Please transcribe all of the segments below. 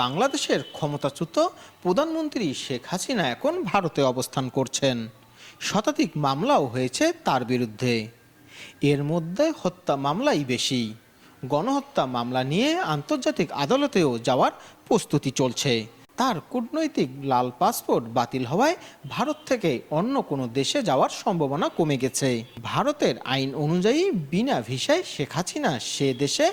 বাংলাদেশের ক্ষমতাচ্যুত প্রধানমন্ত্রী শেখ হাসিনা এখন ভারতে অবস্থান করছেন। শতাধিক মামলাও হয়েছে তার বিরুদ্ধে। এর মধ্যে হত্যা মামলাই বেশি। গণহত্যা মামলা নিয়ে আন্তর্জাতিক আদালতেও যাওয়ার প্রস্তুতি চলছে। তার কূটনৈতিক লাল পাসপোর্ট বাতিল হওয়ায় ভারত থেকে অন্য কোনো দেশে যাওয়ার সম্ভাবনা কমে গেছে। ভারতের আইন অনুযায়ী বিনা ভিসায় শেখ হাসিনা সে দেশে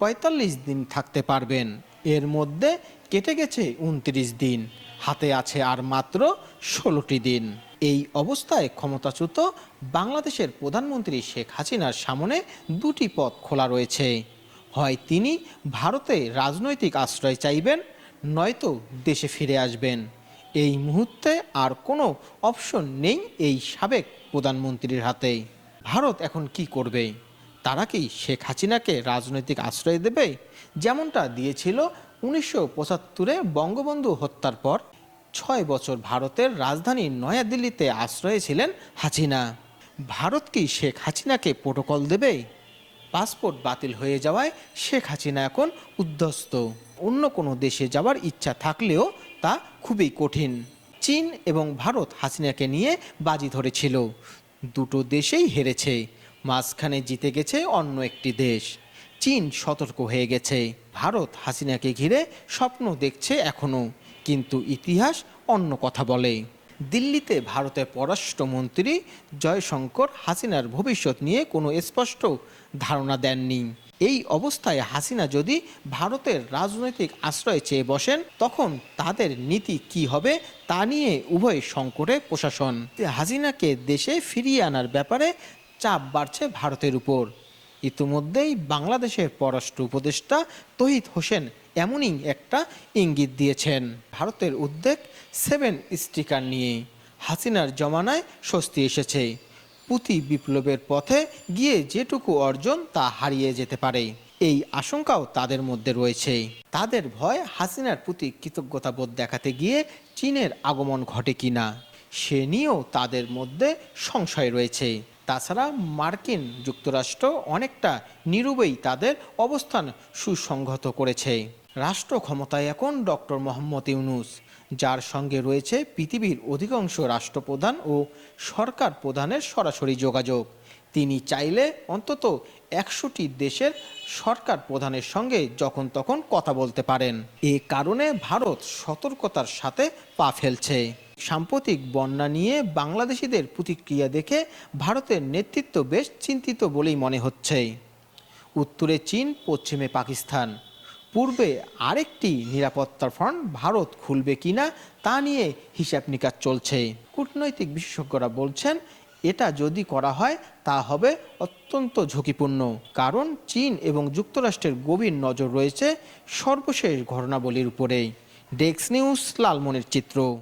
পঁয়তাল্লিশ দিন থাকতে পারবেন। এর মধ্যে কেটে গেছে উনত্রিশ দিন। হাতে আছে আর মাত্র ষোলোটি দিন। এই অবস্থায় ক্ষমতাচ্যুত বাংলাদেশের প্রধানমন্ত্রী শেখ হাসিনার সামনে দুটি পথ খোলা রয়েছে। হয় তিনি ভারতে রাজনৈতিক আশ্রয় চাইবেন, নয়তো দেশে ফিরে আসবেন। এই মুহূর্তে আর কোনো অপশন নেই এই সাবেক প্রধানমন্ত্রীর হাতে। ভারত এখন কি করবে? তারা কি শেখ হাসিনাকে রাজনৈতিক আশ্রয় দেবে? যেমনটা দিয়েছিল উনিশশো পঁচাত্তরে বঙ্গবন্ধু হত্যার পর ছয় বছর ভারতের রাজধানী নয়াদিল্লিতে আশ্রয়ে ছিলেন হাসিনা। ভারত কি শেখ হাসিনাকে প্রোটোকল দেবে? পাসপোর্ট বাতিল হয়ে যাওয়ায় শেখ হাসিনা এখন উদ্ধস্ত অন্য কোনো দেশে যাওয়ার ইচ্ছা থাকলেও তা খুবই কঠিন। চীন এবং ভারত হাসিনাকে নিয়ে বাজি ধরেছিল। দুটো দেশেই হেরেছে। মাঝখানে জিতে গেছে অন্য একটি দেশ। চীন সতর্ক হয়ে গেছে। ভারত হাসিনাকে ঘিরে স্বপ্ন দেখছে এখনও। কিন্তু ইতিহাস অন্য কথা বলে। দিল্লিতে ভারতের পররাষ্ট্রমন্ত্রী জয়শঙ্কর হাসিনার ভবিষ্যৎ নিয়ে কোনো স্পষ্ট ধারণা দেননি। এই অবস্থায় হাসিনা যদি ভারতের রাজনৈতিক আশ্রয় চেয়ে বসেন, তখন তাদের নীতি কি হবে তা নিয়ে উভয় সংকটে প্রশাসন। হাসিনাকে দেশে ফিরিয়ে আনার ব্যাপারে চাপ বাড়ছে ভারতের উপর। ইতিমধ্যেই বাংলাদেশের পররাষ্ট্র উপদেষ্টা তহিদ হোসেন এমনই একটা ইঙ্গিত দিয়েছেন ভারতের উদ্বেগ সেভেন স্টিকার নিয়ে। হাসিনার জমানায় স্বস্তি এসেছে। পুঁতি বিপ্লবের পথে গিয়ে যেটুকু অর্জন তা হারিয়ে যেতে পারে। এই আশঙ্কাও তাদের মধ্যে রয়েছে। তাদের ভয় হাসিনার প্রতি কৃতজ্ঞতাবোধ দেখাতে গিয়ে চীনের আগমন ঘটে কিনা, সে নিয়েও তাদের মধ্যে সংশয় রয়েছে। তাছাড়া মার্কিন যুক্তরাষ্ট্র অনেকটা নিরুবেই তাদের অবস্থান সুসংহত করেছে। রাষ্ট্র ক্ষমতায় এখন ডক্টর মোহাম্মদ ইউনুস, যার সঙ্গে রয়েছে পৃথিবীর অধিকাংশ রাষ্ট্রপ্রধান ও সরকার প্রধানের সরাসরি যোগাযোগ। তিনি চাইলে অন্তত একশোটি দেশের সরকার প্রধানের সঙ্গে যখন তখন কথা বলতে পারেন। এ কারণে ভারত সতর্কতার সাথে পা ফেলছে। সাম্প্রতিক বন্যা নিয়ে বাংলাদেশিদের প্রতিক্রিয়া দেখে ভারতের নেতৃত্ব বেশ চিন্তিত বলেই মনে হচ্ছে। উত্তরে চীন, পশ্চিমে পাকিস্তান। পূর্বে আরেকটি নিরাপত্তার ফ্রন্ট ভারত খুলবে কিনা তা নিয়ে হিসাব নিকাশ চলছে। কূটনৈতিক বিশেষজ্ঞরা বলছেন, এটা যদি করা হয়, তা হবে অত্যন্ত ঝুঁকিপূর্ণ। কারণ চীন এবং যুক্তরাষ্ট্রের গভীর নজর রয়েছে সর্বশেষ ঘটনাবলীর উপরেই। ডেক্স নিউজ লালমনির চিত্র